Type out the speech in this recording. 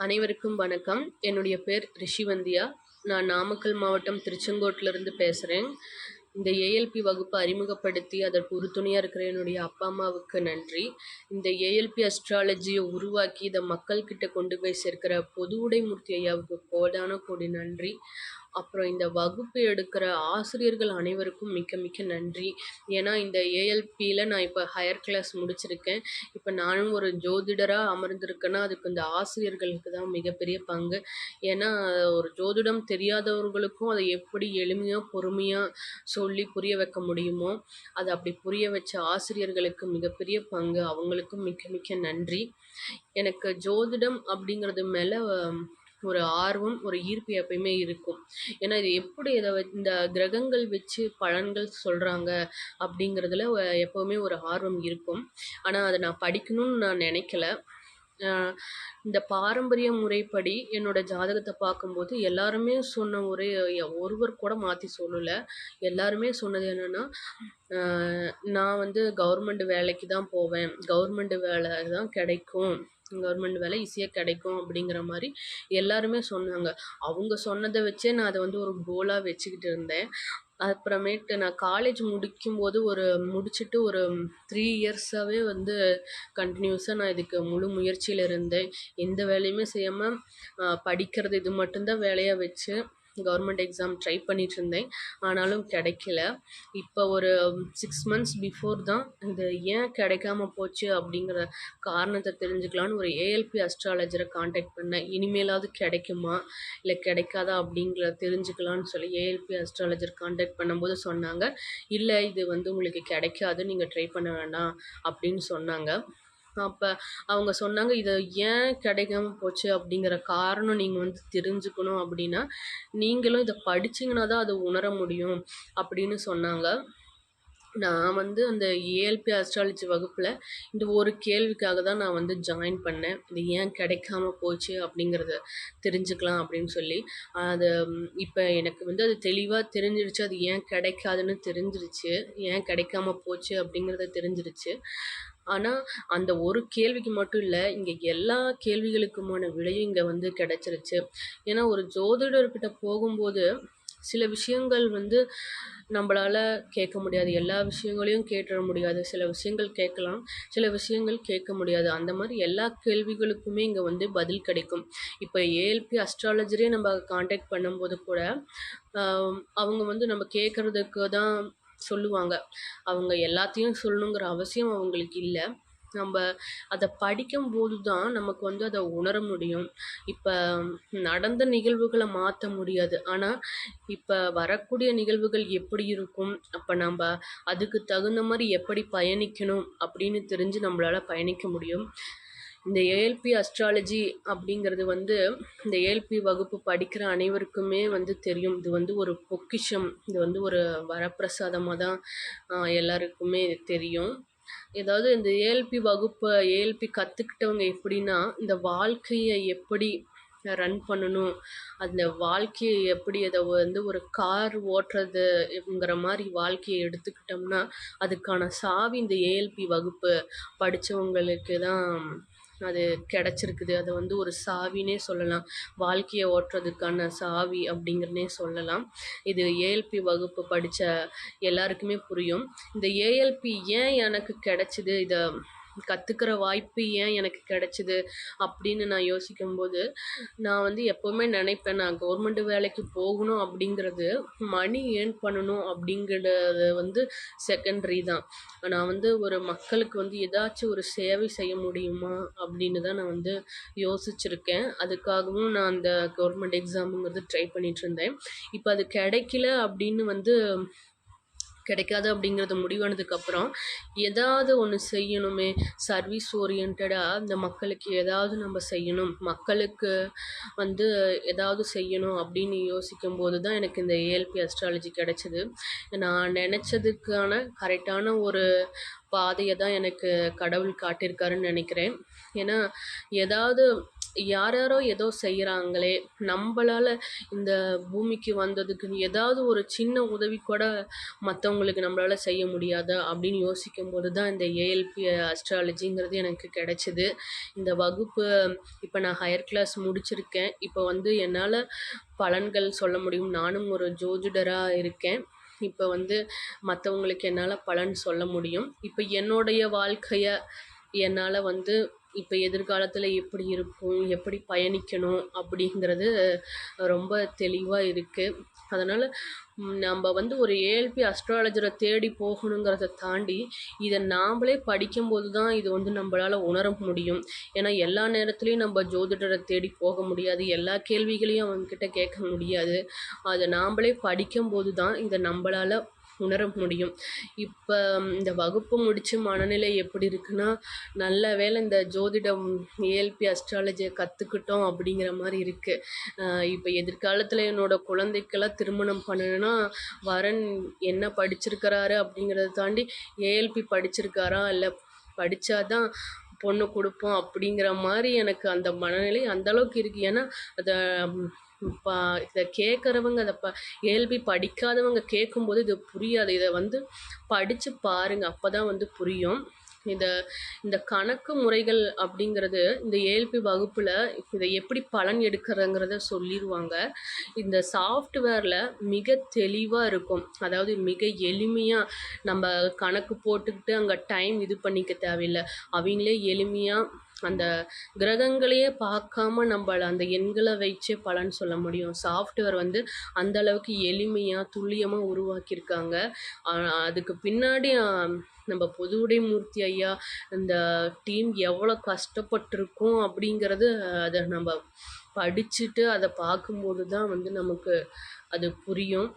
அனைவருக்கும் வணக்கம். என்னுடைய பேர் ரிஷிவந்தியா. நான் நாமக்கல் மாவட்டம் திருச்செங்கோட்டிலிருந்து பேசுகிறேன் இந்த ஏஎல்பி வகுப்பை அறிமுகப்படுத்தி அதற்கு உறுதுணையாக இருக்கிற என்னுடைய அப்பா அம்மாவுக்கு நன்றி. இந்த ஏஎல்பி அஸ்ட்ராலஜியை உருவாக்கி இதை மக்கள்கிட்ட கொண்டு போய் சேர்க்கிற பொது உடைமூர்த்தி ஐயாவுக்கு கோடான கோடி நன்றி. அப்புறம் இந்த வகுப்பு எடுக்கிற ஆசிரியர்கள் அனைவருக்கும் மிக்க மிக்க நன்றி. ஏன்னா இந்த ஏஎல்பியில் நான் இப்போ ஹையர் கிளாஸ் முடிச்சிருக்கேன். இப்போ நானும் ஒரு ஜோதிடராக அமர்ந்திருக்கேன்னா அதுக்கு இந்த ஆசிரியர்களுக்கு தான் மிகப்பெரிய பங்கு. ஏன்னா ஒரு ஜோதிடம் தெரியாதவர்களுக்கும் அதை எப்படி எளிமையாக பொறுமையாக சொல்லி புரிய வைக்க முடியுமோ அதை அப்படி புரிய வச்ச ஆசிரியர்களுக்கு மிகப்பெரிய பங்கு. அவங்களுக்கும் மிக்க மிக்க நன்றி. எனக்கு ஜோதிடம் அப்படிங்கிறது மேலே ஒரு ஆர்வம் ஒரு ஈர்ப்பு எப்பயுமே இருக்கும். ஏன்னா இது எப்படி இதை இந்த கிரகங்கள் வச்சு பலன்கள் சொல்கிறாங்க அப்படிங்கிறதுல எப்போவுமே ஒரு ஆர்வம் இருக்கும். ஆனால் அதை நான் படிக்கணும்னு நான் நினைக்கல. இந்த பாரம்பரிய முறைப்படி என்னோடய ஜாதகத்தை பார்க்கும்போது எல்லாருமே சொன்ன ஒரே ஒருவர் கூட மாற்றி சொல்லலை. எல்லாருமே சொன்னது என்னென்னா நான் வந்து கவர்மெண்ட் வேலைக்கு தான் போவேன். கவர்மெண்ட் வேலை தான் கிடைக்கும். கவர்மெண்ட் வேலை ஈஸியாக கிடைக்கும் அப்படிங்கிற மாதிரி எல்லாருமே சொன்னாங்க. அவங்க சொன்னதை வச்சே நான் அதை வந்து ஒரு கோலாக வச்சுக்கிட்டு இருந்தேன். அப்புறமேட்டு நான் காலேஜ் முடிக்கும்போது ஒரு முடிச்சுட்டு ஒரு த்ரீ இயர்ஸாகவே வந்து கண்டினியூஸாக நான் இதுக்கு முழு முயற்சியில் இருந்தேன். எந்த வேலையுமே செய்யாமல் படிக்கிறது இது மட்டும்தான் வேலையாக வச்சு கவர்மெண்ட் எக்ஸாம் ட்ரை பண்ணிகிட்ருந்தேன் ஆனாலும் கிடைக்கல. இப்போ ஒரு சிக்ஸ் மந்த்ஸ் பிஃபோர் தான் இது ஏன் கிடைக்காம போச்சு அப்படிங்கிற காரணத்தை தெரிஞ்சுக்கலான்னு ஒரு ஏஎல்பி அஸ்ட்ராலஜரை காண்டாக்ட் பண்ணேன். இனிமேலாவது கிடைக்குமா? இல்லை கிடைக்காதா அப்படிங்கிறத தெரிஞ்சுக்கலான்னு சொல்லி ஏஎல்பி அஸ்ட்ராலஜர் காண்டாக்ட் பண்ணும்போது சொன்னாங்க. இல்லை இது வந்து உங்களுக்கு கிடைக்காது நீங்கள் ட்ரை பண்ண வேண்டாம் அப்படின்னு சொன்னாங்க. அப்போ அவங்க சொன்னாங்க இதை ஏன் கிடைக்காம போச்சு? அப்படிங்கிற காரணம் நீங்கள் வந்து தெரிஞ்சுக்கணும் அப்படின்னா நீங்களும் இதை படிச்சிங்கன்னா தான் அதை உணர முடியும் அப்படின்னு சொன்னாங்க. நான் வந்து அந்த ஏஎல்பி அஸ்ட்ராலஜி வகுப்பில் இந்த ஒரு கேள்விக்காக தான் நான் வந்து ஜாயின் பண்ணேன். இது ஏன் கிடைக்காம போச்சு? அப்படிங்கிறத தெரிஞ்சுக்கலாம் அப்படின்னு சொல்லி. அது இப்போ எனக்கு வந்து அது தெளிவாக தெரிஞ்சிருச்சு. அது ஏன் கிடைக்காதுன்னு தெரிஞ்சிருச்சு. ஏன் கிடைக்காம போச்சு அப்படிங்கிறத தெரிஞ்சிருச்சு. ஆனால் அந்த ஒரு கேள்விக்கு மட்டும் இல்லை இங்கே எல்லா கேள்விகளுக்குமான விடையும் இங்கே வந்து கிடச்சிருச்சு. ஏன்னா ஒரு ஜோதிடர்கிட்ட போகும்போது சில விஷயங்கள் வந்து நம்மளால் கேட்க முடியாது. எல்லா விஷயங்களையும் கேட்டுட முடியாது. சில விஷயங்கள் கேட்கலாம் சில விஷயங்கள் கேட்க முடியாது. அந்த மாதிரி எல்லா கேள்விகளுக்குமே இங்கே வந்து பதில் கிடைக்கும். இப்போ ஏஎல்பி அஸ்ட்ராலஜரே நம்ம காண்டாக்ட் பண்ணும்போது கூட அவங்க வந்து நம்ம கேட்குறதுக்கு தான் சொல்லுவாங்க. அவங்க எல்லாத்தையும் சொல்லணுங்கிற அவசியம் அவங்களுக்கு இல்லை. நம்ம அதை படிக்கும்போது தான் நமக்கு வந்து அதை உணர முடியும். இப்போ நடந்த நிகழ்வுகளை மாற்ற முடியாது. ஆனால் இப்போ வரக்கூடிய நிகழ்வுகள் எப்படி இருக்கும்? அப்போ நம்ம அதுக்கு தகுந்த மாதிரி எப்படி பயணிக்கணும்? அப்படின்னு தெரிஞ்சு நம்மளால் பயணிக்க முடியும். இந்த ஏஎல்பி அஸ்ட்ராலஜி அப்படிங்கிறது வந்து இந்த ஏஎல்பி வகுப்பு படிக்கிற அனைவருக்குமே வந்து தெரியும். இது வந்து ஒரு பொக்கிஷம். இது வந்து ஒரு வரப்பிரசாதமாக தான் எல்லாருக்குமே தெரியும். ஏதாவது இந்த ஏஎல்பி வகுப்பை ஏஎல்பி கற்றுக்கிட்டவங்க எப்படின்னா இந்த வாழ்க்கையை எப்படி ரன் பண்ணணும் அந்த வாழ்க்கையை எப்படி அதை வந்து ஒரு கார் ஓட்டுறதுங்கிற மாதிரி வாழ்க்கையை எடுத்துக்கிட்டோம்னா அதுக்கான சாவி இந்த ஏஎல்பி வகுப்பு படித்தவங்களுக்கு தான் அது கிடச்சிருக்குது. அதை வந்து ஒரு சாவினே சொல்லலாம். வாழ்க்கையை ஓட்டுறதுக்கான சாவி அப்படிங்கிறனே சொல்லலாம். இது ஏஎல்பி வகுப்பு படித்த எல்லாருக்குமே புரியும். இந்த ஏஎல்பி ஏன் எனக்கு கிடச்சிது? இதை கற்றுக்கிற வாய்ப்பு ஏன் எனக்கு கிடச்சிது அப்படின்னு நான் யோசிக்கும்போது நான் வந்து எப்போவுமே நினைப்பேன் நான் கவர்மெண்ட் வேலைக்கு போகணும் அப்படிங்கிறது மணி ஏர்ன் பண்ணணும் அப்படிங்கிறது வந்து செகண்ட்ரி தான். நான் வந்து ஒரு மக்களுக்கு வந்து ஏதாச்சும் ஒரு சேவை செய்ய முடியுமா அப்படின்னு தான் நான் வந்து யோசிச்சிருக்கேன். அதுக்காகவும் நான் அந்த கவர்மெண்ட் எக்ஸாமுங்கிறது ட்ரை பண்ணிகிட்டு இருந்தேன். இப்போ அது கிடைக்கல அப்படின்னு வந்து கிடைக்காது அப்படிங்கிறது முடிவானதுக்கப்புறம் ஏதாவது ஒன்று செய்யணுமே சர்வீஸ் ஓரியன்டாக இந்த மக்களுக்கு ஏதாவது நம்ம செய்யணும். மக்களுக்கு வந்து ஏதாவது செய்யணும் அப்படின்னு யோசிக்கும் போது தான் எனக்கு இந்த ஏஎல்பி அஸ்ட்ராலஜி கிடச்சிது. நான் நினச்சதுக்கான கரெக்டான ஒரு பாதையை தான் எனக்கு கடவுள் காட்டியிருக்காருன்னு நினைக்கிறேன். ஏன்னா ஏதாவது யார் யாரோ ஏதோ செய்கிறாங்களே நம்மளால இந்த பூமிக்கு வந்ததுக்கு ஏதாவது ஒரு சின்ன உதவி கூட மற்றவங்களுக்கு நம்மளால செய்ய முடியாதா அப்படின்னு யோசிக்கும்போது தான் இந்த ஏஎல்பி அஸ்ட்ராலஜிங்கிறது எனக்கு கிடைச்சிது. இந்த வகுப்பு இப்போ நான் ஹையர் கிளாஸ் முடிச்சிருக்கேன். இப்போ வந்து என்னால் பலன்கள் சொல்ல முடியும். நானும் ஒரு ஜோதிடராக இருக்கேன். இப்போ வந்து மற்றவங்களுக்கு என்னால் பலன் சொல்ல முடியும். இப்போ என்னுடைய வாழ்க்கையை என்னால் வந்து இப்போ எதிர்காலத்தில் எப்படி இருக்கும் எப்படி பயணிக்கணும் அப்படிங்கிறது ரொம்ப தெளிவாக இருக்குது அதனால் நம்ம வந்து ஒரு ஏஎல்பி அஸ்ட்ராலஜரை தேடி போகணுங்கிறத தாண்டி இதை நாம்ளே படிக்கும்போது தான் இது வந்து நம்மளால் உணர முடியும். ஏன்னா எல்லா நேரத்துலையும் நம்ம ஜோதிடரை தேடி போக முடியாது எல்லா கேள்விகளையும் அவங்கக்கிட்ட கேட்க முடியாது. அதை நாம்ளே படிக்கும்போது தான் இதை நம்மளால் உணர முடியும். இப்போ இந்த வகுப்பு முடித்து மனநிலை எப்படி இருக்குன்னா நல்ல வேளை இந்த ஜோதிடம் ஏஎல்பி அஸ்ட்ராலஜியை கற்றுக்கிட்டோம் அப்படிங்கிற மாதிரி இருக்குது இப்போ எதிர்காலத்தில் என்னோடய குழந்தைக்கெல்லாம் திருமணம் பண்ணணும்னா வரன் என்ன படிச்சிருக்கிறாரு அப்படிங்கிறத தாண்டி ஏஎல்பி படிச்சிருக்காரா? இல்லை படித்தாதான் பொண்ணு கொடுப்போம் அப்படிங்கிற மாதிரி எனக்கு அந்த மனநிலை அந்தளவுக்கு இருக்குது ஏன்னா அதை பா இதை கேட்குறவங்க அதை ப இயல்பி படிக்காதவங்க கேட்கும்போது இது புரியாது. இதை வந்து படித்து பாருங்கள் அப்போ தான் வந்து புரியும். இதை இந்த கணக்கு முறைகள் அப்படிங்கிறது இந்த ஏஎல்பி வகுப்பில் இதை எப்படி பலன் எடுக்கிறதுங்கிறத சொல்லிடுவாங்க இந்த சாஃப்ட்வேரில் மிக தெளிவாக இருக்கும். அதாவது மிக எளிமையாக நம்ம கணக்கு போட்டுக்கிட்டு அங்கே டைம் இது பண்ணிக்க தேவையில்லை. அவங்களே எளிமையாக அந்த கிரகங்களையே பார்க்காம நம்மள அந்த எண்களை வச்சே பலன் சொல்ல முடியும். சாஃப்ட்வேர் வந்து அந்த அளவுக்கு எளிமையாக துல்லியமாக உருவாக்கியிருக்காங்க. அதுக்கு பின்னாடி நம்ம பொதுவுடைமூர்த்தி ஐயா இந்த டீம் எவ்வளோ கஷ்டப்பட்டிருக்கோம் அப்படிங்கிறது அதை நம்ம படிச்சுட்டு அதை பார்க்கும்போது தான் வந்து நமக்கு அது புரியும்.